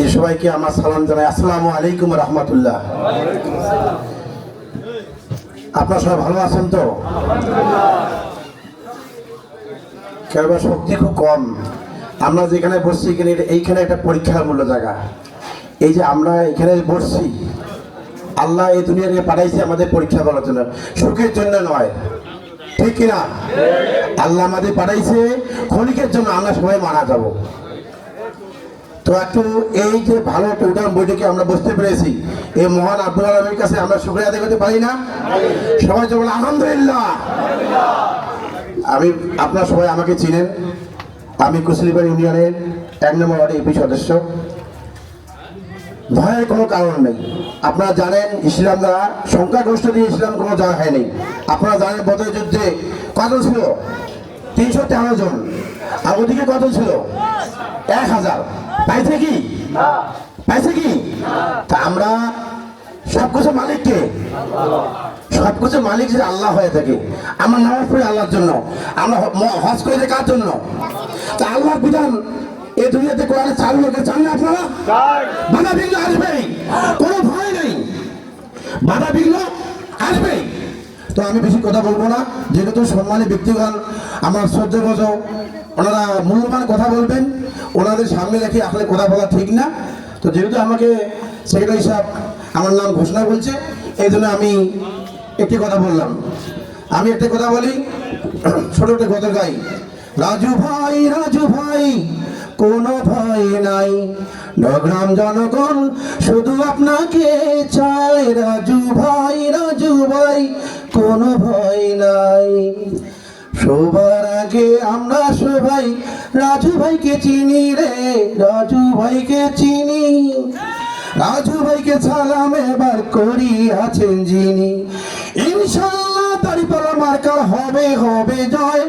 এই সবাইকে আমার সালাম জানাই। আসসালামু আলাইকুম রহমতুল্লাহ। আপনার সবাই ভালো আছেন তো? কেননা শক্তি খুব কম। আমরা যেখানে বসছি এখানে এইখানে একটা পরীক্ষার মূল্য জায়গা। এই যে আমরা এখানে বসছি, আল্লাহ এই দুনিয়াকে পাঠাইছে আমাদের পরীক্ষা করার জন্য। সুখের জন্য নয়। ঠিক কিনা? আল্লাহ আমাদের পাঠাইছে, ক্ষণিকের জন্য আমরা সবাই মারা যাব। তো একটু এই যে ভালো একটা উদাহরণ বইটাকে আমরা বুঝতে পেরেছি, এই মহান আব্দুল আলমের কাছে আমরা শুক্রিয়া আদায় করতে পারি না। সবাই বলে, আলহামদুলিল্লাহ। আমি, আপনারা সবাই আমাকে চিনেন। আমি কুসলিবাড়ি ইউনিয়নের এক নম্বর ওয়ার্ডে ইপি সদস্য। ভয়ের কোনো কারণ নেই। আপনারা জানেন, ইসলামরা সংখ্যাগরিষ্ঠ দিয়ে ইসলাম কোনো জায়গা হয়নি আপনারা জানেন, বদর যুদ্ধে কত ছিল? তিনশো তেরো জন। আর ওদিকে কত ছিল? এক হাজার। পাইছে কি? পাইছে কি? তা আমরা সব কিছু মালিককে সব কিছু মালিক যে আল্লাহ হয়ে থাকে। আমরা নামাজ পড়ি আল্লাহর জন্য। আমরা হজ করে কার জন্য? তা আল্লাহর বিধান এই দুনিয়াতে কোরআনে চালু লোকে চান না আপনারা? বাধা বিঘ্ন আসবেই। কোনো ভয় নেই। বাধা বিঘ্ন আসবেই। তো আমি বেশি কথা বলব না। যেহেতু সম্মানী ব্যক্তিগণ আমার সহ্য গজ ওনারা মূল্যবান কথা বলবেন। ওনাদের সামনে রেখে আসলে কথা বলা ঠিক না। তো যেহেতু আমাকে সেক্রেটারি সাহেব আমার নাম ঘোষণা বলছে, এই জন্য আমি একটি কথা বললাম। আমি একটি কথা বলি, ছোট একটা গজল গাই। রাজু ভাই রাজু ভাই, কোনো ভয় নাই। নগ্রাম জনগণ শুধু আপনাকে চায়। রাজু ভাই রাজু ভাই, কোনো ভয় নাই। সবার আগে আমরা সবাই রাজু ভাইকে চিনি রে, রাজু ভাইকে চিনি। রাজু ভাইকে সালাম এবার করি আছেন যিনি ইনশাল্লাহ দাড়িপালা মার্কা হবে হবে জয়।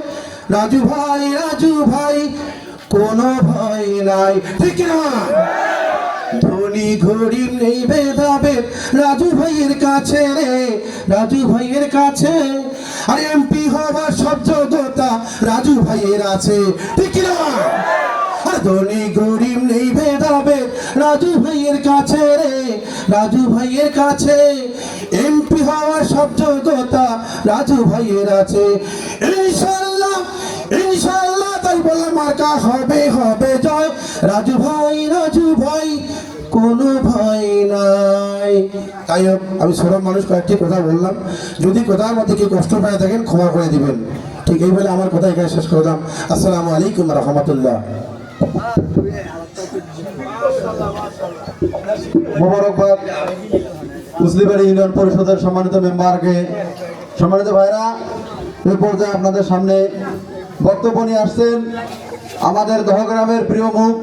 রাজু ভাই রাজু ভাই, কোনো ভয় নাই। ঠিক না ধনী গরিব নেই ভেদাভেদ। রাজু ভাইয়ের কাছে রে, রাজু ভাইয়ের কাছে। আর এমপি হবার সব যোগ্যতা রাজু ভাইয়ের আছে, ঠিক না ধনী গরিব নেই ভেদাভেদ, রাজু ভাইয়ের কাছে রে, রাজু ভাইয়ের কাছে। এমপি হওয়ার সব যোগ্যতা রাজু ভাইয়ের আছে। ইনশাল্লাহ ইনশাল্লাহ তাই বললাম মার্কা হবে হবে জয়। রাজু ভাই রাজু ভাই কোনো ভয় নাই। তাই হোক, আমি সরব মানুষ, কয়েকটি কথা বললাম। যদি কথার মধ্যে কেউ কষ্ট পেয়ে থাকেন, ক্ষমা করে দিবেন। ঠিক এই বলে আমার কথা এখানে শেষ করলাম আসসালামু আলাইকুম রহমতুল্লাহ। মোবারকবাদ। মুসলিমের ইউনিয়ন পরিষদের সম্মানিত মেম্বারকে। সম্মানিত ভাইরা এই পর্যায়ে আপনাদের সামনে বক্তব্য নিয়ে আসছেন আমাদের দহগ্রামের প্রিয় মুখ